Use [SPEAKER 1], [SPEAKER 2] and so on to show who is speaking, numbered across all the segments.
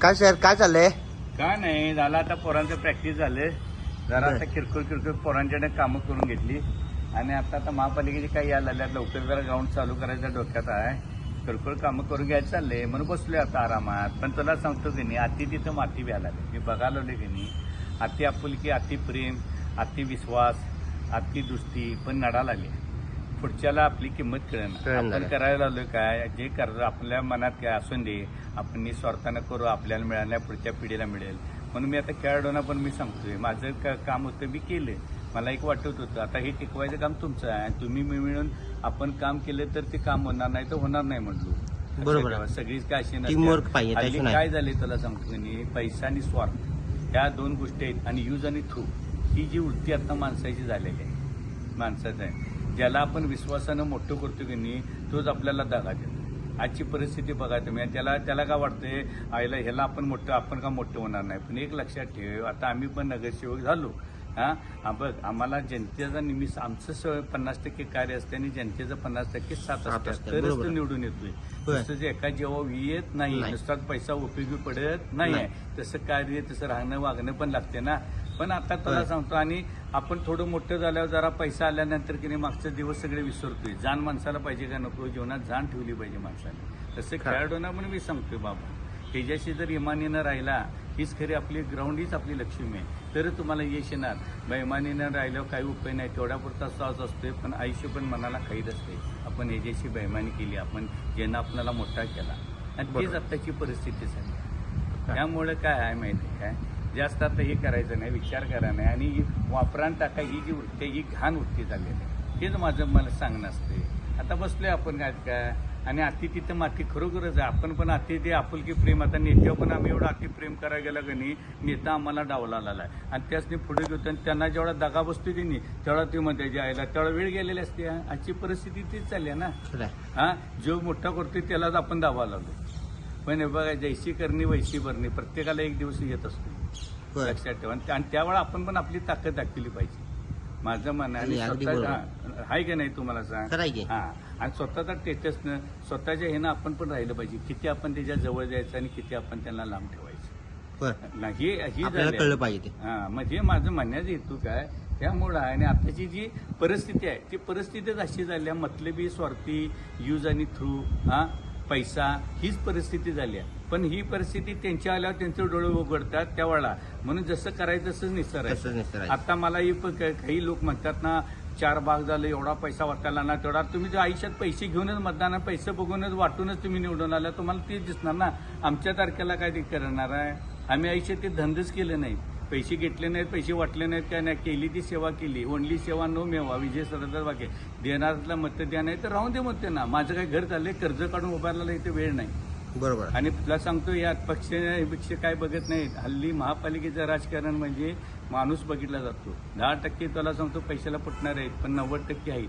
[SPEAKER 1] काय सर काय चाललंय?
[SPEAKER 2] काय नाही झालं आता पोरांचं प्रॅक्टिस झालं जरा. आता किरकोळ किरकोळ पोरांच्याकडे कामं करून घेतली. आणि आता आता महापालिकेचे काही यायला लागल्यात लवकर जरा ग्राउंड चालू करायचं डोक्यात आहे. किरकोळ कामं करून घ्यायचं चाललंय. म्हणून बसलोय आता आरामात. पण तुला सांगतो की नाही अति तिथं माती व्यायला मी बघायला लागले की नाही अति आपुलकी अति प्रेम अति विश्वास अति दुस्ती पण नडा लागली. पुढच्याला आपली किंमत कळेल आपण. करायला आलोय काय? जे कर आपल्या मनात काय असून दे आपण निस्वार्थानं करू आपल्याला मिळाल्या पुढच्या पिढीला मिळेल. म्हणून मी आता खेळाडूंना पण मी सांगतोय माझं क- काम होतं मी केलं. मला एक वाटत होतं आता हे टिकवायचं काम तुमचं आहे आणि तुम्ही मी मिळून आपण काम केलं तर ते काम होणार नाही तर होणार नाही म्हटलो लक्षात
[SPEAKER 1] बरोबर आहे.
[SPEAKER 2] सगळीच काय अशी नसते.
[SPEAKER 1] Teamwork पाहिजे,
[SPEAKER 2] हल्ली
[SPEAKER 1] त्याशिवाय
[SPEAKER 2] काय झाले तुला सांगतो मी पैसा आणि स्वार्थ. या दोन गोष्टी आहेत आणि यूज आणि थ्रू. ही जी वृत्ती आता माणसाची झालेली आहे. माणसाचं आहे. ज्याला आपण विश्वासानं मोठं करतो की नाही तोच आपल्याला दगा देतो. आजची परिस्थिती बघा तुम्ही. त्याला त्याला काय वाटतंय? आईला ह्याला आपण मोठं आपण का मोठं होणार नाही? पण एक लक्षात ठेव आता आम्ही पण नगरसेवक झालो. हा? बघ आम्हाला जनतेचा निमित्त आमचं स- पन्नास टक्के कार्य असते आणि जनतेचं पन्नास टक्के साथ
[SPEAKER 1] साथ
[SPEAKER 2] असते.
[SPEAKER 1] असते,
[SPEAKER 2] तरच तो. निवडून येतोय.
[SPEAKER 1] होय.
[SPEAKER 2] तसंच एका जेव्हा येत नाही. नुसताच पैसा उपयोगी पडत नाही.
[SPEAKER 1] नाही.
[SPEAKER 2] आहे तसं कार्य तसं राहणं वागणं पण लागते ना. पण आता तुला. सांगतो आणि आपण थोडं मोठं झाल्यावर जरा पैसा आल्यानंतर की नाही मागचे दिवस सगळे विसरतोय. जाण माणसाला पाहिजे का नको? जीवनात जाण ठेवली पाहिजे माणसाने. तसं. खेळाडूंना पण मी सांगतोय बाबा ह्याच्याशी जर इमानीनं राहिला हीच खरी आपली ग्राउंड हीच आपली लक्ष्मी आहे. तर तुम्हाला यश येणार. बैमानीनं राहिल्यावर काही उपाय नाही. तेवढ्यापुरता साज असतोय पण आयुष्य पण मनाला खाईत असते आपण ह्याच्याशी बैमानी केली आपण ज्यानं आपल्याला मोठा केला. आणि तीच. आत्ताची परिस्थिती झाली. त्यामुळे काय आहे माहिती काय? जास्त आता हे करायचं नाही विचार करा नाही. आणि वापरान टाका ही जी वृत्ती ही घाण वृत्ती झालेली आहे. हेच माझं मला सांगणं असते आता बसलोय आपण काय काय आणि अति तिथं माती खरोखरच आहे. आपण पण अति ते आपुलकी प्रेम. आता नेत्यावर पण आम्ही एवढं अति प्रेम करायला गेला का नाही नेता आम्हाला डावला आला आहे आणि त्याचनी पुढे घेतो आणि त्यांना जेवढा दगा बसतो की नाही तेवढा ते म्हणते जायला तेवढा वेळ गेलेली असते. आजची परिस्थिती तीच चालली आहे ना. हा? जो मोठा करतोय त्यालाच आपण दावा लावलो पण हे बघा जैशी करणी वैशी भरणी प्रत्येकाला एक दिवस येत असतो. लक्षात ठेवा. आणि त्या- आणि त्यावेळेला आपण पण आपली ताकद दाखवली पाहिजे. माझं म्हणणं. आणि
[SPEAKER 1] अगदी
[SPEAKER 2] स्वतः
[SPEAKER 1] बरोबर.
[SPEAKER 2] हा, आहे का नाही तुम्हाला सांग? हा. आणि स्वतःचा टेटसनं स्वतःच्या ह्यानं आपण पण राहिलं पाहिजे. किती आपण त्याच्याजवळ जायचं आणि किती आपण त्यांना लांब ठेवायचं. नाही हे ही
[SPEAKER 1] कळलं. पाहिजे
[SPEAKER 2] हा. मग हे माझं म्हणण्याचा हेतू काय? त्यामुळं आहे. आणि आताची जी परिस्थिती आहे ती परिस्थितीच अशी झाली मतलबी स्वार्थी यूज आणि थ्रू हा. पैसा हीच परिस्थिती झाली आहे. पण ही परिस्थिती त्यांच्या आल्यावर त्यांचे डोळे उघडतात त्यावेळेला म्हणून जसं करायचं तसंच निसर
[SPEAKER 1] तसंच
[SPEAKER 2] आहे
[SPEAKER 1] निसरायचं.
[SPEAKER 2] आता मला ही काही काही लोक म्हणतात ना चार भाग झाले एवढा पैसा वाटायला ना तेवढा. तुम्ही जर आयुष्यात पैसे घेऊनच मतदान पैसे बघूनच वाटूनच तुम्ही निवडून आला तुम्हाला तेच दिसणार ना. आमच्या तारखेला काय ते करणार आहे? आम्ही आयुष्यात ते धंदेच केले नाहीत. पैसे घेतले नाहीत पैसे वाटले नाहीत काय नाही केली ती सेवा केली. ओनली सेवा नो मेवा विजय सरदार वाक्य देणाऱ्याला मत द्या नाही तर राहून दे म्हणते ना माझं काही घर चाललंय कर्ज काढून उभारला इथे वेळ नाही.
[SPEAKER 1] बरोबर.
[SPEAKER 2] आणि तुला सांगतो या पक्ष पक्ष काय बघत नाहीत. हल्ली महापालिकेचं राजकारण म्हणजे माणूस बघितला जातो. दहा टक्के तुला सांगतो पैशाला पटणार आहेत पण नव्वद टक्के आहेत?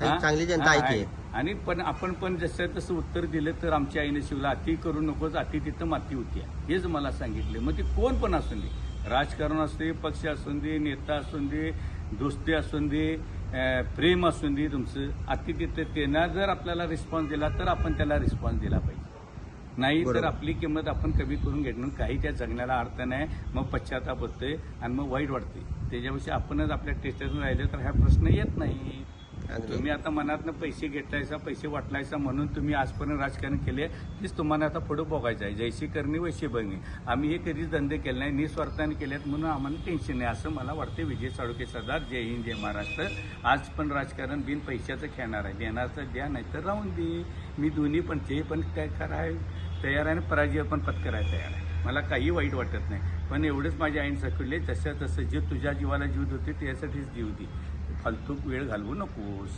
[SPEAKER 1] चांगली जनता. की.
[SPEAKER 2] आणि पण आपण पण जसं तसं उत्तर दिलं तर आमच्या आईने शिवला अति करू नकोस अति तिथं माती होती. हेच मला सांगितले. मग ते कोण पण असून राजकारण असू दे पक्ष असून दे नेता असून दे दोस्ती असून दे प्रेम असून दे तुमचं अति तिथं त्यांना जर आपल्याला रिस्पॉन्स दिला तर आपण त्याला रिस्पॉन्स दिला पाहिजे नाही तर. आपली किंमत आपण कमी करून घेणं काही त्या जगण्याला अर्थ नाही मग पश्चाताप होतोय आणि मग वाईट वाटते त्याच्यापेक्षा आपणच आपल्या टेस्टरून राहिले तर हा प्रश्न येत नाही. तुम्ही आता मनातनं पैसे घेतलायसा पैसे वाटलायसा म्हणून तुम्ही आजपर्यंत राजकारण केले तीच तुम्हाला आता पुढे बघायचं आहे. जैशी करणी वैशी बघणी आम्ही हे कधीच धंदे केले नाही निस्वार्थाने केलेत म्हणून आम्हाला टेन्शन नाही. असं मला वाटते विजय साळुके सरदार. जय हिंद जय महाराष्ट्र. आज पण राजकारण बिन पैशाचं खेळणार आहे. देण्याचं द्या नाही तर राहून दे. मी दोन्ही पण ते पण काय कराय तयार आहे आणि पराजय पण पत्करायला तयार आहे. मला काही वाईट वाटत नाही. पण एवढंच माझ्या आईन सकडले जसं तसं जे तुझ्या जीवाला जीव होते त्यासाठीच जीव दे. फालतूक वेळ घालवू नकोस.